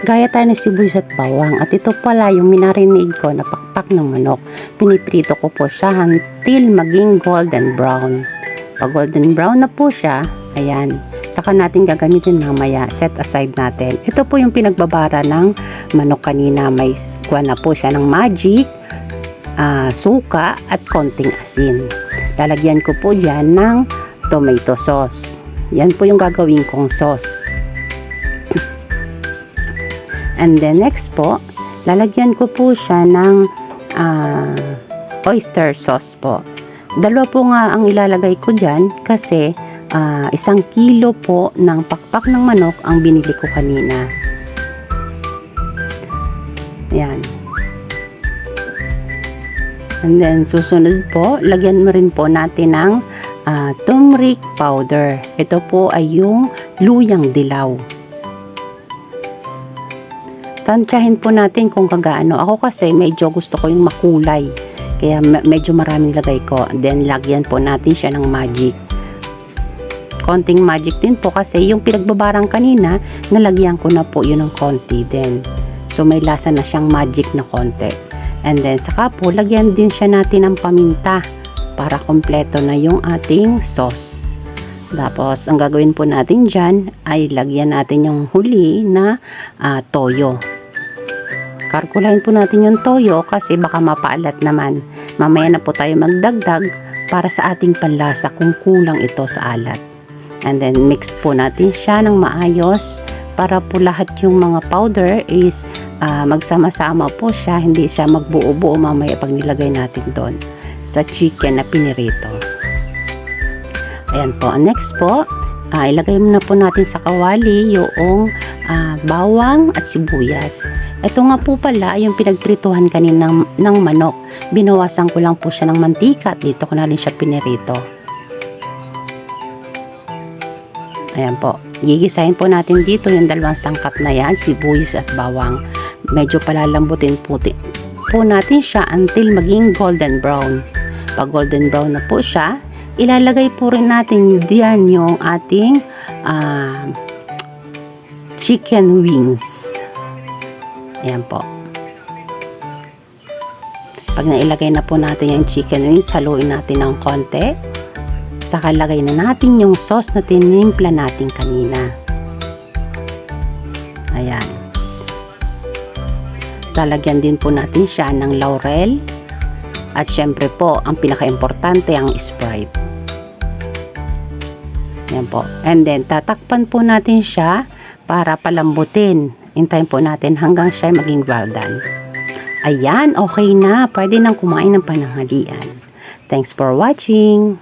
Gaya tayo ng sibuyas at bawang. At ito pala yung minarinig ko na pakpak ng manok. Piniprito ko po siya until maging golden brown. Pag golden brown na po siya, ayan, saka natin gagamitin mamaya, set aside natin. Ito po yung pinagbabara ng manok kanina. May kuha na po siya ng magic, ah, suka at konting asin. Lalagyan ko po dyan ng tomato sauce. Yan po yung gagawin kong sauce. And then next po, lalagyan ko po siya ng ah, oyster sauce po. Dalawa po nga ang ilalagay ko dyan kasi ah, isang kilo po ng pakpak ng manok ang binili ko kanina. Yan. And then susunod po, lagyan mo rin po natin ng ah, turmeric powder. Ito po ay yung luyang dilaw. Tansyahin po natin kung kagaano. Ako kasi medyo gusto ko yung makulay. Kaya me- medyo maraming lagay ko. Then lagyan po natin siya ng magic. Konting magic din po kasi yung pinagbabarang kanina, nalagyan ko na po yun ng konti din. So may lasa na siyang magic na konti. And then saka po, lagyan din siya natin ng paminta para kompleto na yung ating sauce. Tapos, ang gagawin po natin dyan ay lagyan natin yung huli na ah, toyo. Karkulahin po natin yung toyo kasi baka mapaalat naman. Mamaya na po tayo magdagdag para sa ating panlasa kung kulang ito sa alat. And then mix po natin siya ng maayos para po lahat yung mga powder is ah, magsama-sama po siya. Hindi siya magbuo-buo mamaya pag nilagay natin doon sa chicken na pinirito. Ayan po. Next po, ah, ilagay muna po natin sa kawali yung ah, bawang at sibuyas. Ito nga po pala yung pinagprituhan kanina ng, ng manok. Binawasan ko lang po siya ng mantika at dito ko na rin siya pinirito. Ayan po. Gigisahin po natin dito yung dalawang sangkap na yan, sibuyas at bawang. Medyo palalambutin po, po natin siya until maging golden brown. Pag golden brown na po siya, ilalagay po rin natin diyan yung ating ah, chicken wings. Ayan po. Pag nailagay na po natin yung chicken wings, haluin natin ng konti. Saka lagay na natin yung sauce na tinimpla natin kanina. Ayan. Lalagyan din po natin siya ng laurel. At syempre po, ang pinaka-importante ang Sprite. Ayan po. And then, tatakpan po natin siya para palambutin. Hintayin po natin hanggang siya maging well done. Ayan, okay na. Pwede nang kumain ng pananghalian. Thanks for watching.